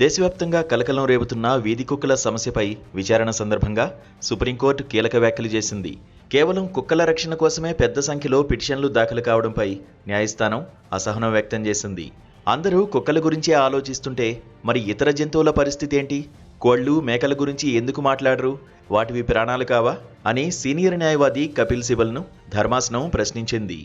దేశవ్యాప్తంగా కలకలం రేపుతున్న వీధి కుక్కల సమస్యపై విచారణ సందర్భంగా సుప్రీంకోర్టు కీలక వ్యాఖ్యలు చేసింది. కేవలం కుక్కల రక్షణ కోసమే పెద్ద సంఖ్యలో పిటిషన్లు దాఖలు కావడంపై న్యాయస్థానం అసహనం వ్యక్తం చేసింది. అందరూ కుక్కల గురించే ఆలోచిస్తుంటే మరి ఇతర జంతువుల పరిస్థితి ఏంటి? కోళ్ళు మేకల గురించి ఎందుకు మాట్లాడరు? వాటివి ప్రాణాలు కావా? అని సీనియర్ న్యాయవాది కపిల్ సిబల్ను ధర్మాసనం ప్రశ్నించింది.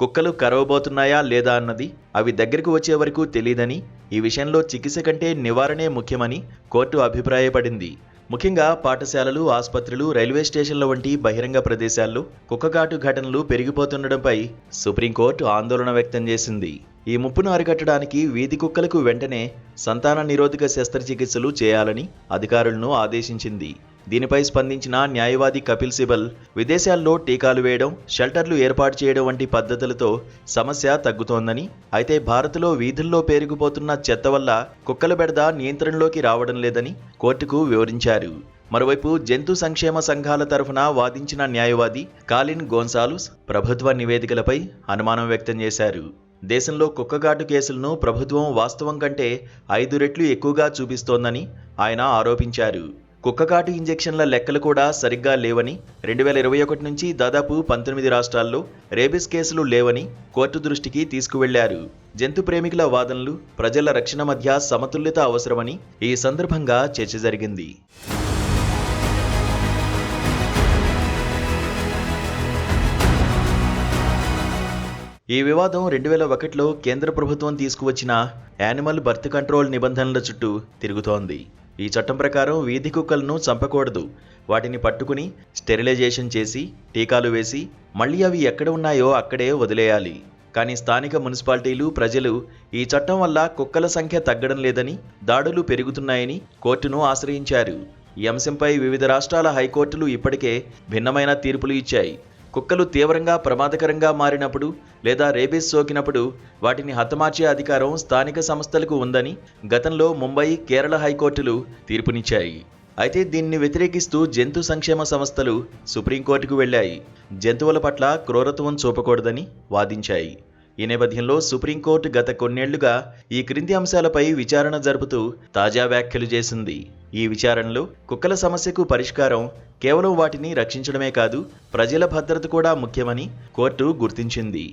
కుక్కలు కరవబోతున్నాయా లేదా అన్నది అవి దగ్గరకు వచ్చే వరకు తెలియదని ఈ విషయంలో చికిత్స కంటే నివారణే ముఖ్యమని కోర్టు అభిప్రాయపడింది. ముఖ్యంగా పాఠశాలలు ఆసుపత్రులు రైల్వే స్టేషన్ల వంటి బహిరంగ ప్రదేశాల్లో కుక్కగాటు ఘటనలు పెరిగిపోతుండటంపై సుప్రీంకోర్టు ఆందోళన వ్యక్తం చేసింది. ఈ ముప్పును అరికట్టడానికి వీధి కుక్కలకు వెంటనే సంతాన నిరోధక శస్త్రచికిత్సలు చేయాలని అధికారులను ఆదేశించింది. దీనిపై స్పందించిన న్యాయవాది కపిల్ సిబల్ విదేశాల్లో టీకాలు వేయడం షెల్టర్లు ఏర్పాటు చేయడం వంటి పద్ధతులతో సమస్య తగ్గుతోందని అయితే భారత్లో వీధుల్లో పేరుకుపోతున్న చెత్త వల్ల కుక్కల బెడద నియంత్రణలోకి రావడం లేదని కోర్టుకు వివరించారు. మరోవైపు జంతు సంక్షేమ సంఘాల తరఫున వాదించిన న్యాయవాది కాలిన్ గోన్సాలుస్ ప్రభుత్వ నివేదికలపై అనుమానం వ్యక్తం చేశారు. దేశంలో కుక్కగాటు కేసులను ప్రభుత్వం వాస్తవం కంటే ఐదు రెట్లు ఎక్కువగా చూపిస్తోందని ఆయన ఆరోపించారు. కుక్కకాటు ఇంజెక్షన్ల లెక్కలు కూడా సరిగ్గా లేవని రెండు వేల ఇరవై ఒకటి నుంచి దాదాపు పంతొమ్మిది రాష్ట్రాల్లో రేబిస్ కేసులు లేవని కోర్టు దృష్టికి తీసుకువెళ్ళారు. జంతు ప్రేమికుల వాదనలు ప్రజల రక్షణ మధ్య సమతుల్యత అవసరమని ఈ సందర్భంగా చర్చ జరిగింది. ఈ వివాదం రెండు వేల ఒకటిలో కేంద్ర ప్రభుత్వం తీసుకువచ్చిన యానిమల్ బర్త్ కంట్రోల్ నిబంధనల చుట్టూ తిరుగుతోంది. ఈ చట్టం ప్రకారం వీధి కుక్కలను చంపకూడదు. వాటిని పట్టుకుని స్టెరిలైజేషన్ చేసి టీకాలు వేసి మళ్ళీ అవి ఎక్కడ ఉన్నాయో అక్కడే వదిలేయాలి. కానీ స్థానిక మున్సిపాలిటీలు ప్రజలు ఈ చట్టం వల్ల కుక్కల సంఖ్య తగ్గడం లేదని దాడులు పెరుగుతున్నాయని కోర్టును ఆశ్రయించారు. ఈ అంశంపై వివిధ రాష్ట్రాల హైకోర్టులు ఇప్పటికే భిన్నమైన తీర్పులు ఇచ్చాయి. కుక్కలు తీవ్రంగా ప్రమాదకరంగా మారినప్పుడు లేదా రేబీస్ సోకినప్పుడు వాటిని హతమార్చే అధికారం స్థానిక సంస్థలకు ఉందని గతంలో ముంబై కేరళ హైకోర్టులు తీర్పునిచ్చాయి. అయితే దీన్ని వ్యతిరేకిస్తూ జంతు సంక్షేమ సంస్థలు సుప్రీంకోర్టుకు వెళ్ళాయి. జంతువుల పట్ల క్రూరత్వం చూపకూడదని వాదించాయి. ఈ నేపథ్యంలో సుప్రీంకోర్టు గత కొన్నేళ్ళుగా ఈ క్రింది అంశాలపై విచారణ జరుపుతూ తాజా వ్యాఖ్యలు చేసింది. ఈ విచారణలో కుక్కల సమస్యకు పరిష్కారం కేవలం వాటిని రక్షించడమే కాదు ప్రజల భద్రత కూడా ముఖ్యమని కోర్టు గుర్తించింది.